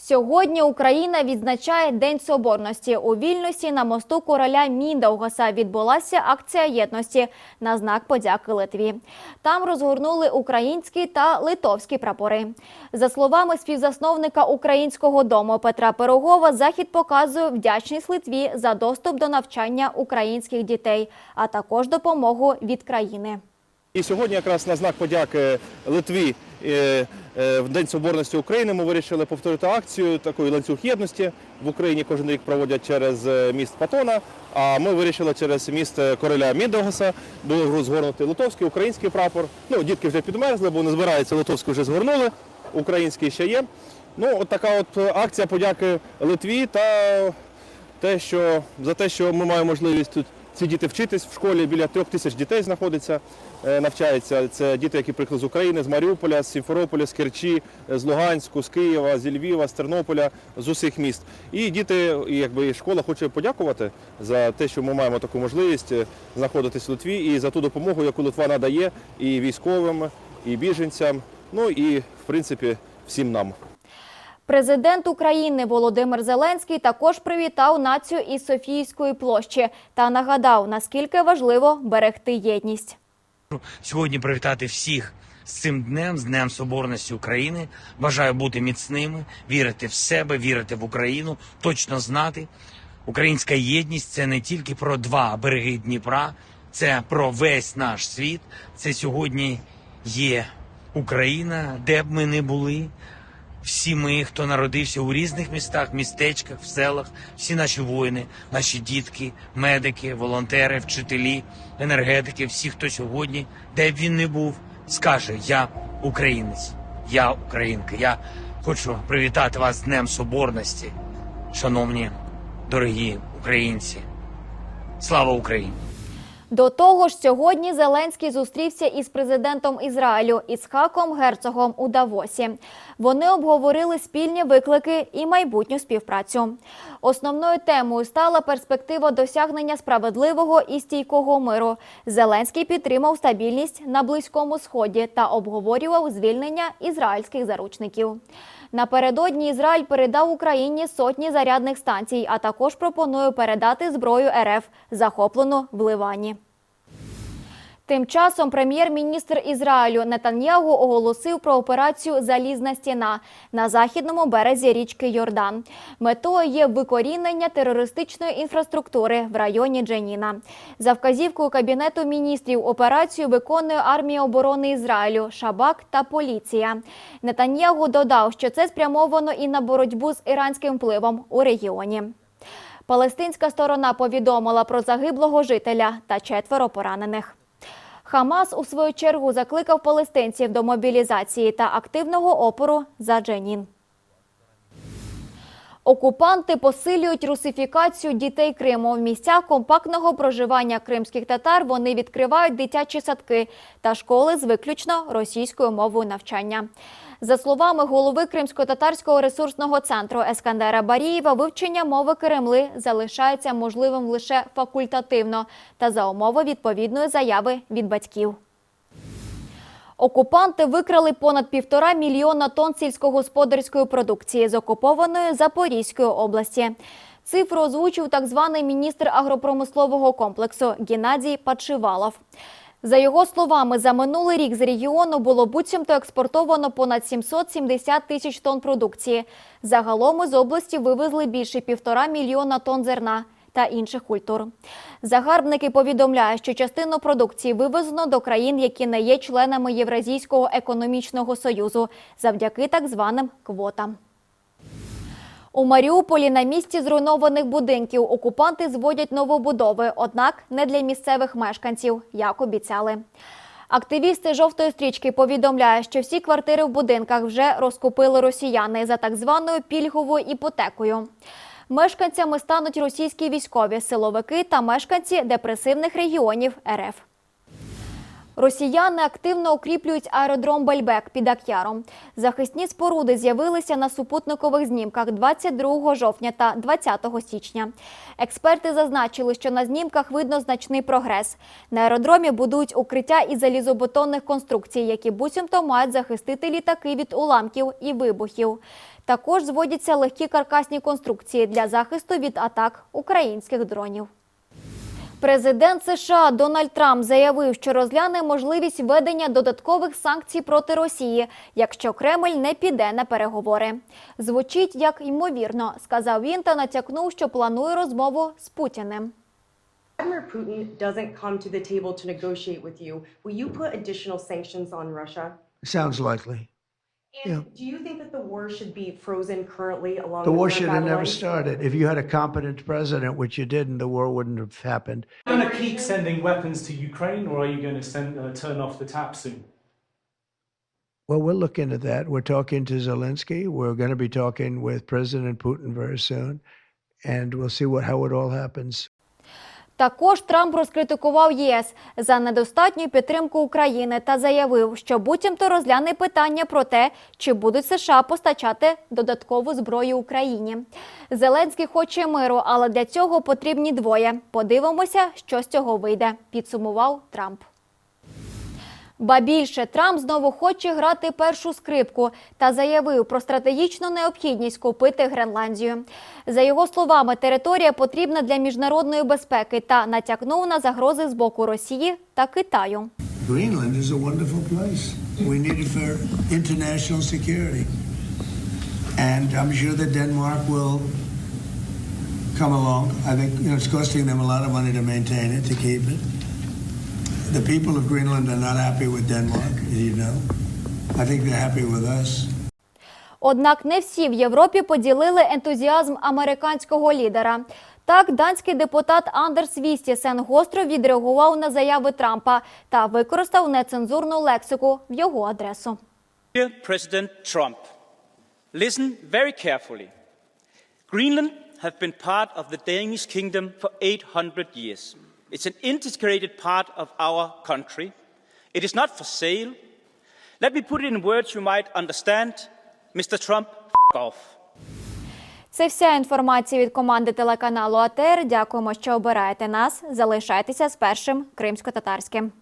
Сьогодні Україна відзначає День Соборності. У Вільнюсі на мосту короля Міндаугаса відбулася акція єдності на знак подяки Литві. Там розгорнули українські та литовські прапори. За словами співзасновника українського дому Петра Пирогова, захід показує вдячність Литві за доступ до навчання українських дітей, а також допомогу від країни. І сьогодні, якраз на знак подяки Литві в День Соборності України, ми вирішили повторити акцію такої ланцюг єдності. В Україні кожен рік проводять через е, міст Патона. А ми вирішили через міст е, короля Мідогаса було розгорнути литовський, український прапор. Ну, дітки вже підмерзли, бо не збираються, литовський вже згорнули, український ще є. Ну, от така от акція подяки Литві та те, що за те, що ми маємо можливість тут ці діти вчитись в школі. Біля трьох тисяч дітей знаходиться, е, навчаються. Це діти, які приїхали з України, з Маріуполя, з Сімферополя, з Керчі, з Луганську, з Києва, з Львова, з Тернополя, з усіх міст. І діти, якби школа хоче подякувати за те, що ми маємо таку можливість е, знаходитись в Литві і за ту допомогу, яку Литва надає і військовим, і біженцям, ну і в принципі всім нам. Президент України Володимир Зеленський також привітав націю із Софійської площі та нагадав, наскільки важливо берегти єдність. сьогодні привітати всіх з цим днем, з Днем Соборності України. Бажаю бути міцними, вірити в себе, вірити в Україну, точно знати. Українська єдність це не тільки про два береги Дніпра, це про весь наш світ. Це сьогодні є Україна, де б ми не були. Всі ми, хто народився у різних містах, містечках, в селах, всі наші воїни, наші дітки, медики, волонтери, вчителі, енергетики, всі, хто сьогодні, де б він не був, скаже: Я українець, я українка. Я хочу привітати вас з Днем Соборності, шановні, дорогі українці. Слава Україні! До того ж, сьогодні Зеленський зустрівся із президентом Ізраїлю Іцхаком Герцогом у Давосі. Вони обговорили спільні виклики і майбутню співпрацю. Основною темою стала перспектива досягнення справедливого і стійкого миру. Зеленський підтримав стабільність на близькому сході та обговорював звільнення ізраїльських заручників. Напередодні Ізраїль передав Україні сотні зарядних станцій, а також пропонує передати зброю РФ, захоплену в Ливані. Тим часом прем'єр-міністр Ізраїлю Нетаньягу оголосив про операцію Залізна стіна на західному березі річки Йордан. Метою є викорінення терористичної інфраструктури в районі Дженіна. За вказівкою кабінету міністрів операцію виконує армія оборони Ізраїлю, Шабак та поліція. Нетаньягу додав, що це спрямовано і на боротьбу з іранським впливом у регіоні. Палестинська сторона повідомила про загиблого жителя та четверо поранених. Хамас у свою чергу закликав палестинців до мобілізації та активного опору за Дженін. Окупанти посилюють русифікацію дітей Криму. В місцях компактного проживання кримських татар вони відкривають дитячі садки та школи з виключно російською мовою навчання. За словами голови Кримсько-татарського ресурсного центру Ескандера Барієва, вивчення мови Кремли залишається можливим лише факультативно та за умови відповідної заяви від батьків. Окупанти викрали понад півтора мільйона тонн сільськогосподарської продукції з окупованої Запорізької області. Цифру озвучив так званий міністр агропромислового комплексу Геннадій Пачивалов. За його словами, за минулий рік з регіону було буцімто експортовано понад 770 тисяч тонн продукції. Загалом із області вивезли більше півтора мільйона тонн зерна та інших культур. Загарбники повідомляють, що частину продукції вивезено до країн, які не є членами Євразійського економічного союзу, завдяки так званим квотам. У Маріуполі на місці зруйнованих будинків окупанти зводять новобудови, однак не для місцевих мешканців, як обіцяли. Активісти жовтої стрічки повідомляють, що всі квартири в будинках вже розкупили росіяни за так званою пільговою іпотекою. Мешканцями стануть російські військові, силовики та мешканці депресивних регіонів РФ. Росіяни активно укріплюють аеродром Бельбек під Ак'яром. Захисні споруди з'явилися на супутникових знімках 22 жовтня та 20 січня. Експерти зазначили, що на знімках видно значний прогрес. На аеродромі будують укриття із залізобетонних конструкцій, які буцімто мають захистити літаки від уламків і вибухів. Також зводяться легкі каркасні конструкції для захисту від атак українських дронів. Президент США Дональд Трамп заявив, що розгляне можливість введення додаткових санкцій проти Росії, якщо Кремль не піде на переговори. Звучить як ймовірно, сказав він та натякнув, що планує розмову з Путіним. Vladimir Putin doesn't come to the table to negotiate with you, will you put additional sanctions on Russia? Sounds likely. And Yeah. do you think that the war should be frozen currently along The the war should have never Babylon? started. If you had a competent president, which you didn't, the war wouldn't have happened. Are you going to keep sending weapons to Ukraine, or are you going to send, uh, turn off the tap soon? Well, we're looking at that. We're talking to Zelensky. We're going to be talking with President Putin very soon, and we'll see what how it all happens. Також Трамп розкритикував ЄС за недостатню підтримку України та заявив, що буцімто розгляне питання про те, чи будуть США постачати додаткову зброю Україні. Зеленський хоче миру, але для цього потрібні двоє. Подивимося, що з цього вийде. Підсумував Трамп. Ба більше Трамп знову хоче грати першу скрипку та заявив про стратегічну необхідність купити Гренландію. За його словами, територія потрібна для міжнародної безпеки та натякнув на загрози з боку Росії та Китаю. Greenland is a wonderful place. We need it for international security. And I'm sure that Denmark will come along. I think you know, it's costing them a lot of money to maintain it, to keep it. The people of Greenland are not happy with Denmark, as you know. I think they're happy with us. Однак не всі в Європі поділили ентузіазм американського лідера. Так, данський депутат Андерс Вістісен гостро відреагував на заяви Трампа та використав нецензурну лексику в його адресу. Dear President Trump, listen very carefully. Greenland have been part of the Danish kingdom for 800 years. It's an integrated part of our country. It is not for sale. Let me put it in words you might understand. Mr. Trump, off. Це вся інформація від команди телеканалу АТР. Дякуємо, що обираєте нас. Залишайтеся з першим кримсько-татарським.